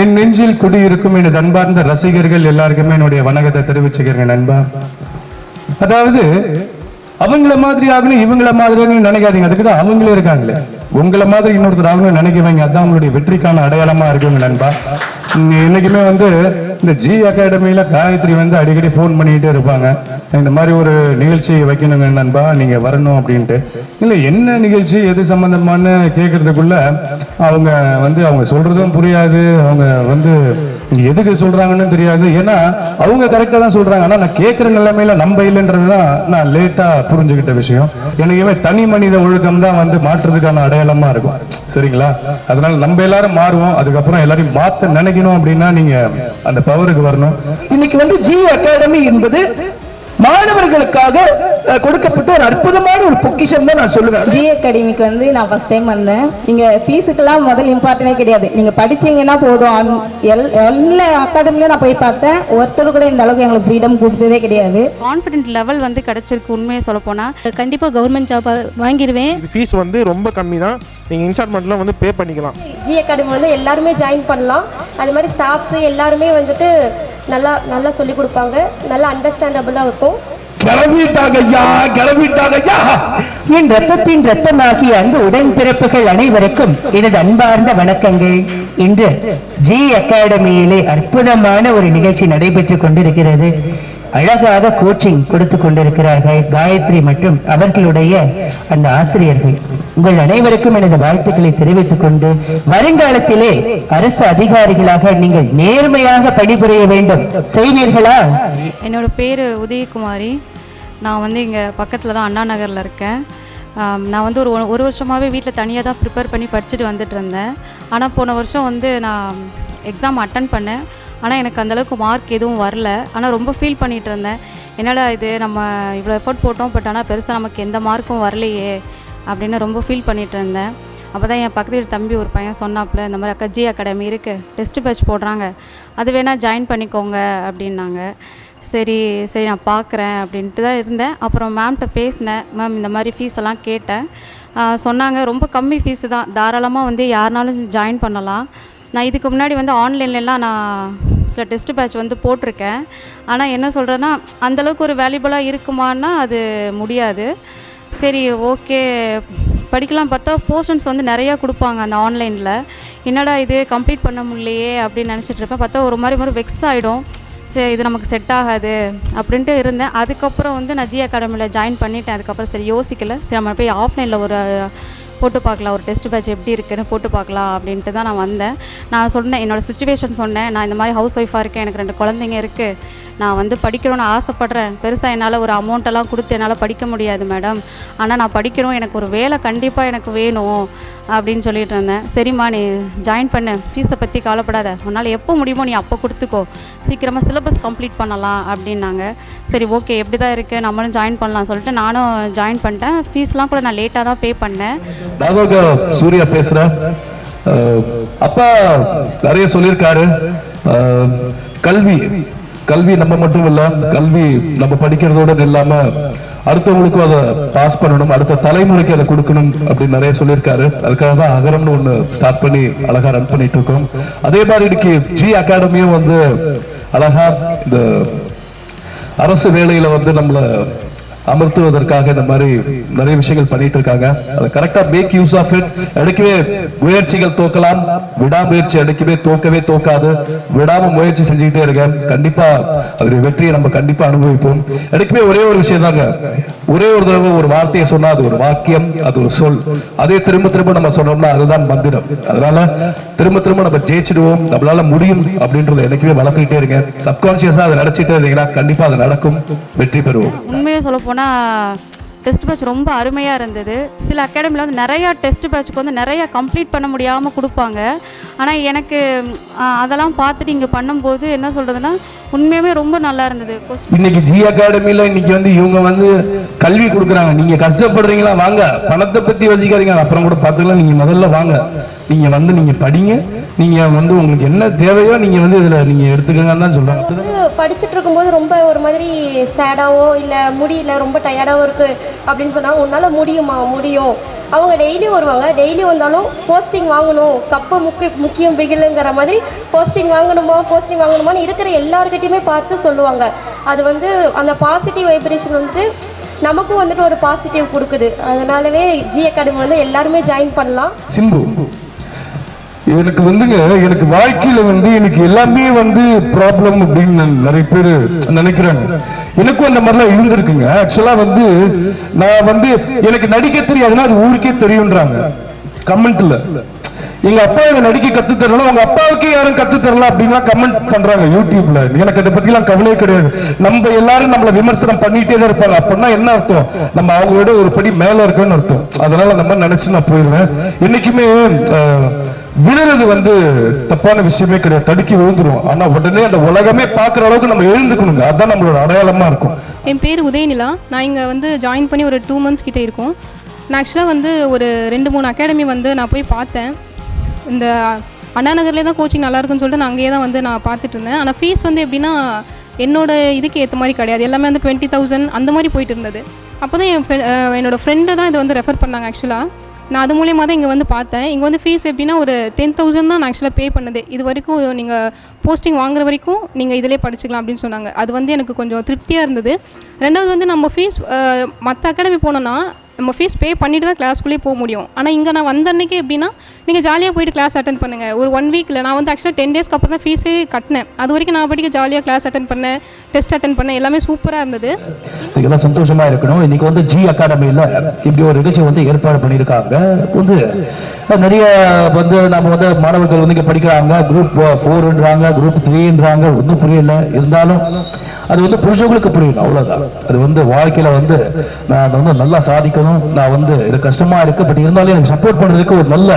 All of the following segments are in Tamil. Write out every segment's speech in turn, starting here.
என் நெஞ்சில் குடியிருக்கும் எனது அன்பார்ந்த ரசிகர்கள் எல்லாருக்குமே என்னுடைய வணக்கத்தை தெரிவிச்சுக்கிறேன் நண்பா. அதாவது அவங்கள மாதிரி ஆகணும் இவங்கள மாதிரி ஆகணும் நினைக்காதீங்க. அதுக்கு தான் அவங்களே இருக்காங்களே. உங்கள மாதிரி இன்னொருத்தர் ஆகணும்னு நினைக்கிறவங்க அதான் உங்களுடைய வெற்றிக்கான அடையாளமா இருக்குங்க நண்பா. இன்னைக்குமே வந்து இந்த ஜி அகாடமியில காயத்ரி வந்து அடிக்கடி ஃபோன் பண்ணிக்கிட்டே இருப்பாங்க. இந்த மாதிரி ஒரு நிகழ்ச்சி வைக்கணுங்க நண்பா நீங்க வரணும் அப்படின்ட்டு. இல்ல என்ன நிகழ்ச்சி எது சம்பந்தமானு கேட்கறதுக்குள்ள அவங்க வந்து அவங்க சொல்றதும் புரியாது. அவங்க வந்து எதுக்கு சொல்றாங்கன்னு தெரியாது. ஏன்னா அவங்க கரெக்டா தான் சொல்றாங்க. ஆனால் நான் கேட்குற நிலைமையில நம்ம இல்லைன்றதுதான் நான் லேட்டா புரிஞ்சுக்கிட்ட விஷயம். எனக்குமே தனி மனித ஒழுக்கம் தான் வந்து மாற்றுறதுக்கான அடையாளமா இருக்கும். சரிங்களா? அதனால நம்ம எல்லாரும் மாறுவோம். அதுக்கப்புறம் எல்லாரையும் மாத்த நினைக்கணும் அப்படின்னா நீங்க அந்த பவருக்கு வரணும். இன்னைக்கு வந்து ஜி அகாடமி என்பது மாணவர்களுக்காக கொடுக்கப்பட்ட ஒரு அற்புதமான ஒரு பொக்கிஷம் தான் நான் சொல்லுவேன். ஜி அகாடமிக்கு வந்து நான் ஃபர்ஸ்ட் டைம் வந்தேன். இங்க ஃபீஸுக்கெல்லாம் முதல் இம்பார்ட்டனே கிடையாது. நீங்க படிச்சீங்கன்னா போதும். எல்லா அகாடமிலையும் நான் போய் பார்த்தேன். ஒருத்தர் கூட இந்த அளவுக்கு எங்களுக்கு ஃப்ரீடம் கொடுத்ததே கிடையாது. கான்ஃபிடென்ட் லெவல் வந்து கிடச்சிருக்கு உண்மையை சொல்ல போனால் கண்டிப்பாக கவர்மெண்ட் ஜாப் வாங்கிடுவேன் இது ஃபீஸ் வந்து ரொம்ப கம்மி தான் நீங்கள் இன்ஸ்டால்மெண்ட்லாம் வந்து பே பண்ணிக்கலாம். ஜி அகாடமி வந்து எல்லாருமே ஜாயின் பண்ணலாம். அது மாதிரி ஸ்டாஃப்ஸு எல்லாருமே வந்துட்டு நல்லா நல்லா சொல்லி கொடுப்பாங்க. நல்லா அண்டர்ஸ்டாண்டபிளாக இருக்கும். கிளம்பிட்டாங்க ஐயா என் ரத்தத்தின் ரத்தமாகிய அந்த உடன்பிறப்புகள் அனைவருக்கும் எனது அன்பார்ந்த வணக்கங்கள். இன்று ஜி அகாடமியிலே அற்புதமான ஒரு நிகழ்ச்சி நடைபெற்றுக் கொண்டிருக்கிறது. அழகாக கோச்சிங் கொடுத்து கொண்டிருக்கிறார்கள். காயத்ரி மற்றும் அவர்களுடைய அந்த ஆசிரியர்கள். உங்கள் அனைவருக்கும் எனது வாழ்த்துக்களை தெரிவித்துக் கொண்டு வருங்காலத்திலே அரசு அதிகாரிகளாக நீங்கள் நேர்மையாக பணிபுரிய வேண்டும். செய்வீர்களா? என்னோட பேர் உதயகுமாரி. நான் வந்து இங்கே பக்கத்தில் தான் அண்ணா நகரில் இருக்கேன். நான் வந்து ஒரு ஒரு வருஷமாகவே வீட்டில் தனியாக தான் ப்ரிப்பேர் பண்ணி படிச்சுட்டு வந்துட்டு இருந்தேன். ஆனால் போன வருஷம் வந்து நான் எக்ஸாம் அட்டன் பண்ணேன். ஆனால் எனக்கு அந்தளவுக்கு மார்க் எதுவும் வரல. ஆனால் ரொம்ப ஃபீல் பண்ணிகிட்டு இருந்தேன். என்னடா இது நம்ம இவ்வளோ எஃபோர்ட் போட்டோம் பட் ஆனால் பெருசாக நமக்கு எந்த மார்க்கும் வரலையே அப்படின்னு ரொம்ப ஃபீல் பண்ணிகிட்டு இருந்தேன். அப்போ தான் என் பக்கத்து வீட்டு தம்பி ஒரு பையன் சொன்னாப்புல இந்த மாதிரி அக்கா ஜி அகாடமி இருக்குது டெஸ்ட் பேட்ச் போடுறாங்க. அது வேணால் ஜாயின் பண்ணிக்கோங்க அப்படின்னாங்க. சரி சரி நான் பார்க்குறேன் அப்படின்ட்டு தான் இருந்தேன். அப்புறம் மேம்கிட்ட பேசினேன். மேம் இந்த மாதிரி ஃபீஸ் எல்லாம் கேட்டேன். சொன்னாங்க ரொம்ப கம்மி ஃபீஸு தான். தாராளமாக வந்து யாருனாலும் ஜாயின் பண்ணலாம். நான் இதுக்கு முன்னாடி வந்து ஆன்லைன்லலாம் நான் சில டெஸ்ட் பேட்ச் வந்து போட்டிருக்கேன். ஆனால் என்ன சொல்கிறேன்னா அந்தளவுக்கு ஒரு வேல்யூபுளாக இருக்குமான்னா அது முடியாது. சரி ஓகே படிக்கலாம் பார்த்தா போர்ஷன்ஸ் வந்து நிறையா கொடுப்பாங்க அந்த ஆன்லைனில் என்னடா இது கம்ப்ளீட் பண்ண முடியலையே அப்படின்னு நினச்சிட்டு இருப்பேன். பார்த்தா ஒரு மாதிரி மாதிரி வெக்ஸ் ஆகிடும் சரி இது நமக்கு செட் ஆகாது அப்படின்ட்டு இருந்தேன். அதுக்கப்புறம் வந்து நான் ஜி அகாடமியில் ஜாயின் பண்ணிட்டேன். அதுக்கப்புறம் சரி யோசிக்கல. சரி நம்ம போய் ஆஃப்லைனில் ஒரு போட்டு பார்க்கலாம் ஒரு டெஸ்ட் பேட்ச் எப்படி இருக்குன்னு போட்டு பார்க்கலாம் அப்படின்ட்டு தான் நான் வந்தேன். நான் சொன்னேன் என்னோடய சுச்சுவேஷன் சொன்னேன். நான் இந்த மாதிரி ஹவுஸ் ஒய்ஃபாக இருக்கேன் எனக்கு ரெண்டு குழந்தைங்க இருக்குது நான் வந்து படிக்கணும்னு ஆசைப்பட்றேன். பெருசாக என்னால் ஒரு அமௌண்ட்டெல்லாம் கொடுத்து என்னால் படிக்க முடியாது மேடம் ஆனால் நான் படிக்கணும் எனக்கு ஒரு வேலை கண்டிப்பாக எனக்கு வேணும் அப்படின்னு சொல்லிட்டு இருந்தேன். சரிம்மா நீ ஜாயின் பண்ணு. ஃபீஸை பற்றி கவலைப்படாத. உன்னால் எப்போ முடியுமோ நீ அப்போ கொடுத்துக்கோ. சீக்கிரமாக சிலபஸ் கம்ப்ளீட் பண்ணலாம் அப்படின்னாங்க. சரி ஓகே எப்படி தான் இருக்குது நம்மளும் ஜாயின் பண்ணலாம் சொல்லிட்டு நானும் ஜாயின் பண்ணிட்டேன். ஃபீஸ்லாம் கூட நான் லேட்டாக தான் பே பண்ணேன். நாகோக சூர்யா பேசுறேன் அப்பா நிறைய சொல்லியிருக்காரு. கல்வி கல்வி நம்ம மட்டும் இல்ல கல்வி நம்ம படிக்கிறதோட இல்லாம அடுத்தவங்களுக்கும் அதை பாஸ் பண்ணணும் அடுத்த தலைமுறைக்கு அதை கொடுக்கணும் அப்படின்னு நிறைய சொல்லியிருக்காரு. அதுக்காக தான் அகரம்னு ஒண்ணு ஸ்டார்ட் பண்ணி அழகா ரன் பண்ணிட்டு இருக்கோம் அதே மாதிரி இன்னைக்கு ஜி அகாடமியும் வந்து அழகா இந்த அரசு வேலையில வந்து நம்மள அமர்த்துவதற்காக இந்த மாதிரி நிறைய விஷயங்கள் பண்ணிட்டு இருக்காங்க அதை கரெக்டா மேக் யூஸ் ஆஃப் இட் எடுக்கவே முயற்சிகள் தோக்கலாம். விடாமுயற்சி எடுக்கவே தோக்கவே தோக்காது. விடாம முயற்சி செஞ்சுக்கிட்டே இருக்க கண்டிப்பா அதோட வெற்றியை நம்ம கண்டிப்பா அனுபவிப்போம். எடுக்கவே ஒரே ஒரு விஷயம் தாங்க. ஒரே ஒரு தடவை ஒரு வார்த்தையை சொன்னா அது ஒரு வாக்கியம் அது ஒரு சொல். அதே திரும்ப திரும்ப நம்ம சொன்னோம்னா அதுதான் மந்திரம். அதனால திரும்ப திரும்ப நம்ம ஜெயிச்சிடுவோம். நம்மளால முடியும் அப்படின்றத எனக்குமே வளர்த்துக்கிட்டே இருங்க. சப்கான்சியஸா அதை நினைச்சிட்டே இருந்தீங்கன்னா கண்டிப்பா அது நடக்கும். வெற்றி பெறுவோம். உண்மையை சொல்ல போனால் டெஸ்ட் பேட்ச் ரொம்ப அருமையாக இருந்தது. சில அகாடமியில் வந்து நிறையா டெஸ்ட் பேட்ச்க்கு வந்து நிறையா கம்ப்ளீட் பண்ண முடியாமல் கொடுப்பாங்க. ஆனால் எனக்கு அதெல்லாம் பார்த்துட்டு இங்கே பண்ணும்போது என்ன சொல்கிறதுனா உண்மையுமே ரொம்ப நல்லா இருந்தது. இன்னைக்கு ஜி அகாடமில இன்னைக்கு வந்து இவங்க வந்து கல்வி கொடுக்குறாங்க. நீங்க கஷ்டப்படுறீங்களா? வாங்க. பணத்தை பத்தி யோசிக்காதீங்க. அப்புறம் கூட பாத்துக்கலாம் நீங்க முதல்ல வாங்க. நீங்க வந்து நீங்க படிங்க. நீங்க வந்து உங்களுக்கு என்ன தேவையோ நீங்க வந்து இதுல நீங்க எடுத்துக்கங்கன்னு தான் சொல்றாங்க. வந்து படிச்சுட்டு இருக்கும்போது ரொம்ப ஒரு மாதிரி சேடாவோ இல்லை முடியல ரொம்ப டயர்டாவோ இருக்குது அப்படின்னு சொன்னாங்க உன்னால் முடியுமா? முடியும். அவங்க டெய்லி வருவாங்க. டெய்லி வந்தாலும் போஸ்டிங் வாங்கணும். கப்பை முக்கிய முக்கியம் பிகிலுங்கிற மாதிரி போஸ்டிங் வாங்கணுமா? போஸ்டிங் வாங்கணுமான்னு இருக்கிற எல்லாருக்கிட்டையுமே பார்த்து சொல்லுவாங்க. அது வந்து அந்த பாசிட்டிவ் வைப்ரேஷன் வந்துட்டு நமக்கும் வந்துட்டு ஒரு பாசிட்டிவ் கொடுக்குது. அதனாலவே ஜி அகாடமி வந்து எல்லாருமே ஜாயின் பண்ணலாம். சிம்பு எனக்கு வந்துங்க எனக்கு வாழ்க்கையில வந்து எனக்கு எல்லாமே வந்து ப்ராப்ளம் அப்படின்னு நிறைய பேர் நினைக்கிறாங்க எனக்கும் அந்த மாதிரிலாம் இருந்திருக்குங்க. ஆக்சுவலா வந்து நான் வந்து எனக்கு நடிக்க தெரியாதுன்னா அது ஊருக்கே தெரியுன்றாங்க கமெண்ட்ல எங்க அப்பா நடிக்க கத்து தரல உங்க அப்பாவுக்கு யாரும் கத்து தரல அப்படின்லாம் கமெண்ட் பண்றாங்க யூடியூப்ல எனக்கு அதை பத்தி எல்லாம் கவலையே கிடையாது. நம்ம எல்லாரும் நம்மள விமர்சனம் பண்ணிட்டே தான் இருப்பாங்க. அப்படின்னா என்ன அர்த்தம்? நம்ம அவங்களோட ஒரு படி மேல இருக்கோம்னு அர்த்தம். அதனால நம்ம நினைச்சு நான் போயிடுவேன். என்னைக்குமே விழுறது வந்து தப்பான விஷயமே கிடையாது. தடுக்கி விழுந்துருவோம். ஆனா உடனே அந்த உலகமே பாக்குற அளவுக்கு நம்ம எழுந்துக்கணுங்க. அதான் நம்மளோட அடையாளமா இருக்கும். என் பேர் உதயநிலா. நான் இங்கே வந்து ஜாயின் பண்ணி ஒரு டூ மந்த்ஸ் கிட்டே இருக்கும். நான் ஆக்சுவலாக வந்து ஒரு ரெண்டு மூணு அகாடமி வந்து நான் போய் பார்த்தேன். இந்த அண்ணா நகர்லேயே தான் கோச்சிங் நல்லாயிருக்குன்னு சொல்லிட்டு நான் அங்கேயே தான் வந்து நான் பார்த்துட்டு இருந்தேன். ஆனால் ஃபீஸ் வந்து எப்படின்னா என்னோட இதுக்கு ஏற்ற மாதிரி கிடையாது. எல்லாமே வந்து டுவெண்ட்டி தௌசண்ட் அந்த மாதிரி போயிட்டு இருந்தது. அப்போ தான் என் friend- என்னோடய ஃப்ரெண்டு தான் இதை வந்து ரெஃபர் பண்ணாங்க ஆக்சுவலாக நான் அது மூலியமாக தான் இங்கே வந்து பார்த்தேன். இங்கே வந்து ஃபீஸ் எப்படின்னா ஒரு டென் தௌசண்ட் தான் நான் ஆக்சுவலாக பே பண்ணது. இது வரைக்கும் நீங்கள் போஸ்டிங் வாங்குற வரைக்கும் நீங்கள் இதிலே படிச்சுக்கலாம் அப்படின்னு சொன்னாங்க. அது வந்து எனக்கு கொஞ்சம் திருப்தியாக இருந்தது. ரெண்டாவது வந்து நம்ம ஃபீஸ் மற்ற அகாடமி போனோன்னா நம்ம ஃபீஸ் பே பண்ணிட்டு தான் கிளாஸ்க்குள்ளேயே போக முடியும். ஆனால் இங்கே நான் வந்த அன்றைக்கி எப்படின்னா நீங்கள் ஜாலியாக போயிட்டு கிளாஸ் அட்டன் பண்ணுங்கள் ஒரு ஒன் வீக்கில் நான் வந்து ஆக்சுவலாக டென் டேஸ்க்கு அப்புறம் தான் ஃபீஸே கட்டினேன். அது வரைக்கும் நான் படிக்க ஜாலியாக கிளாஸ் அட்டன் பண்ணேன் டெஸ்ட் அட்டன் பண்ணேன் எல்லாமே சூப்பராக இருந்தது. இதெல்லாம் சந்தோஷமாக இருக்கணும். இன்றைக்கி வந்து ஜி அகாடமியில் இப்படி ஒரு நிகழ்ச்சி வந்து ஏற்பாடு பண்ணியிருக்காங்க. வந்து நிறைய வந்து நம்ம வந்து மாணவர்கள் வந்து இங்கே படிக்கிறாங்க. குரூப் ஃபோர்ன்றாங்க குரூப் த்ரீன்றாங்க ஒன்றும் புரியல. இருந்தாலும் அது வந்து புருஷங்களுக்கு புரியணும் அவ்வளவுதான். அது வந்து வாழ்க்கையில வந்து நான் அதை வந்து நல்லா சாதிக்கணும். நான் வந்து இது கஷ்டமா இருக்கு பட் இருந்தாலும் எனக்கு சப்போர்ட் பண்றதுக்கு ஒரு நல்ல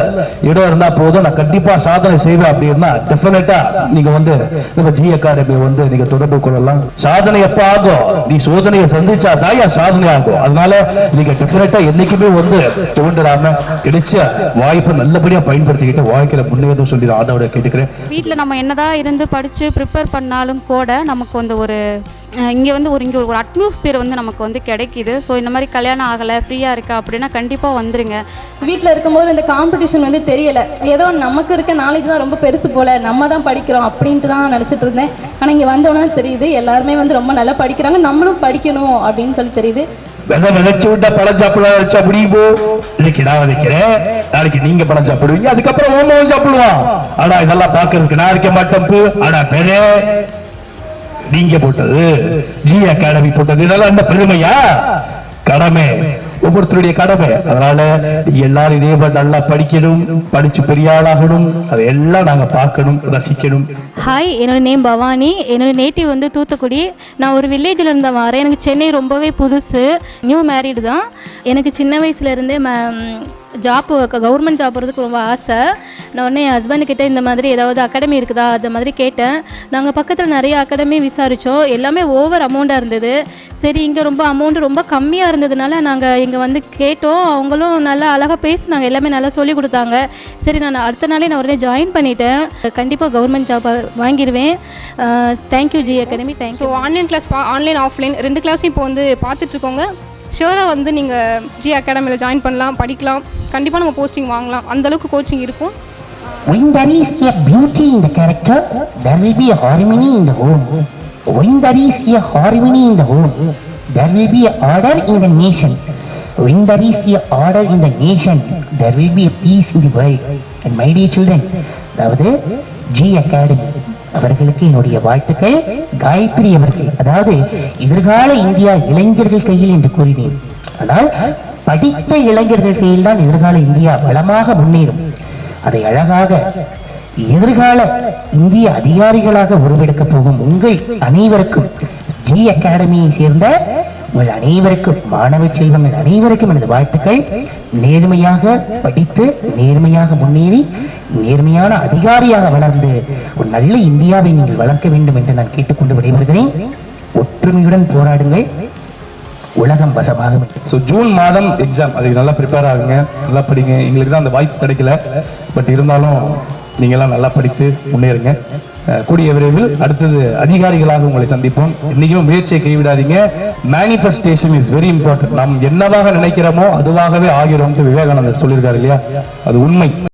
இடம் இருந்தா போதும். நான் கண்டிப்பா சாதனை செய்வேன் அப்படின்னா டெஃபினட்டா நீங்க வந்து நம்ம ஜி அகாடமி வந்து நீங்க தொடர்பு கொள்ளலாம். சாதனை எப்ப ஆகும்? நீ சோதனையை சந்திச்சா தான் என் சாதனை ஆகும். அதனால நீங்க டெஃபினட்டா என்னைக்குமே வந்து தோன்றாம கிடைச்ச வாய்ப்பை நல்லபடியா பயன்படுத்திக்கிட்டு வாழ்க்கையில முன்னேறும் சொல்லி அதோட கேட்டுக்கிறேன். வீட்டில் நம்ம என்னதான் இருந்து படித்து ப்ரிப்பேர் பண்ணாலும் கூட நமக்கு வந்து ஒரு இங்கே வந்து ஒரு இங்கே ஒரு அட்மாஸ்பியர் வந்து நமக்கு வந்து கிடைக்கிது. ஸோ இந்த மாதிரி கல்யாணம் ஆகலை ஃப்ரீயாக இருக்கா அப்படின்னா கண்டிப்பாக வந்துருங்க. வீட்டில் இருக்கும்போது இந்த காம்படிஷன் வந்து தெரியல. ஏதோ நமக்கு இருக்க நாலேஜ் தான் ரொம்ப பெருசு போல. நம்ம தான் படிக்கிறோம் அப்படின்ட்டு தான் நினச்சிட்டு இருந்தேன். ஆனால் இங்கே வந்தோன்னே தெரியுது எல்லாருமே வந்து ரொம்ப நல்லா படிக்கிறாங்க. நம்மளும் படிக்கணும் அப்படின்னு சொல்லி தெரியுது. நினைச்சு விட்டா பழம் சாப்பிட வச்சா முடியுமோ இன்னைக்கு நான் வைக்கிறேன். நாளைக்கு நீங்க பழம் சாப்பிடுவீங்க. அதுக்கப்புறம் ஓமம் சாப்பிடுவான். ஆனா இதெல்லாம் பாக்குறதுக்கு நான் இருக்க மாட்டேன் ஆனா பெரே நீங்க போட்டது ஜி அகாடமி போட்டது இதெல்லாம் என்ன பெருமையா? கடமை. ஒவ்வொருத்தருடைய கடமை. அதனால எல்லாரும் இதே மாதிரி நல்லா படிக்கணும் படிச்சு பெரிய ஆளாகணும். அதையெல்லாம் நாங்க பார்க்கணும் ரசிக்கணும். ஹாய் என்னோட நேம் பவானி. என்னோட நேட்டிவ் வந்து தூத்துக்குடி. நான் ஒரு வில்லேஜில் இருந்த வரேன் எனக்கு சென்னை ரொம்பவே புதுசு. நியூ மேரீடு தான். எனக்கு சின்ன வயசுலேருந்தே இருந்தே ஜாப் கவர்மெண்ட் ஜாப் போகிறதுக்கு ரொம்ப ஆசை. நான் உடனே என் husband கிட்ட இந்த மாதிரி ஏதாவது அகாடமி இருக்குதா அந்த மாதிரி கேட்டேன். நாங்கள் பக்கத்தில் நிறைய அகாடமி விசாரித்தோம் எல்லாமே ஓவர் அமௌண்ட்டாக இருந்தது. சரி இங்கே ரொம்ப அமௌண்ட் ரொம்ப கம்மியாக இருந்ததுனால நாங்கள் இங்கே வந்து கேட்டோம். அவங்களும் நல்லா அழகாக பேசினாங்க. எல்லாமே நல்லா சொல்லி கொடுத்தாங்க. சரி நான் அடுத்த நாளே நான் உடனே ஜாயின் பண்ணிட்டேன். கண்டிப்பாக கவர்மெண்ட் ஜாப் வாங்கிடுவேன் thank you G academy so thank you online class பா ஆன்லைன் ஆஃப்லைன் ரெண்டு கிளாஸும் இப்போ வந்து பார்த்துட்ருக்கோங்க ஷியோராக வந்து நீங்கள் ஜி அகாடமியில் ஜாயின் பண்ணலாம் படிக்கலாம் கண்டிப்பாக நம்ம போஸ்டிங் வாங்கலாம் அந்தளவுக்கு கோச்சிங் இருக்கும் When there is a beauty in the character, there will be a harmony in the home. When there is a harmony in the home, there will be a order in the nation. When there is a order in the nation, there will be a peace in the world. And my dear children, அதாவது ஜி அகாடமி அவர்களுக்கு என்னுடைய வாழ்த்துக்கள். காயத்ரி அவர்கள் அதாவது எதிர்கால இந்தியா இளைஞர்கள் கையில் என்று கூறினேன். ஆனால் படித்த இளைஞர்கள் கையில் தான் எதிர்கால இந்தியா வளமாக முன்னேறும். அதை அழகாக எதிர்கால இந்திய அதிகாரிகளாக உருவெடுக்க போகும் உங்கள் அனைவருக்கும் ஜி அகாடமியை சேர்ந்த உங்கள் அனைவருக்கும் மாணவ செல்வங்கள் அனைவருக்கும் எனது வாழ்த்துக்கள். நேர்மையாக படித்து நேர்மையாக முன்னேறி நேர்மையான அதிகாரியாக வளர்ந்து ஒரு நல்ல இந்தியாவை நீங்கள் வளர்க்க வேண்டும் என்று நான் கேட்டுக்கொண்டு விடைபெறுகிறேன். ஒற்றுமையுடன் போராடுங்கள். உலகம் வசமாகும். ஸோ ஜூன் மாதம் எக்ஸாம் அதுக்கு நல்லா ப்ரிப்பேர் ஆகுங்க. நல்லா படிங்க. எங்களுக்கு தான் அந்த வாய்ப்பு கிடைக்கல. பட் இருந்தாலும் நீங்களாம் நல்லா படித்து முன்னேறுங்க. கூடிய விரைவில் அடுத்தது அதிகாரிகளாக உங்களை சந்திப்போம். இன்னைக்கும் முயற்சியை கைவிடாதீங்க. மேனிஃபெஸ்டேஷன் இஸ் வெரி இம்பார்ட்டன்ட் நாம் என்னவாக நினைக்கிறோமோ அதுவாகவே ஆகிறோம் விவேகானந்தர் சொல்லியிருக்காரு இல்லையா? அது உண்மை.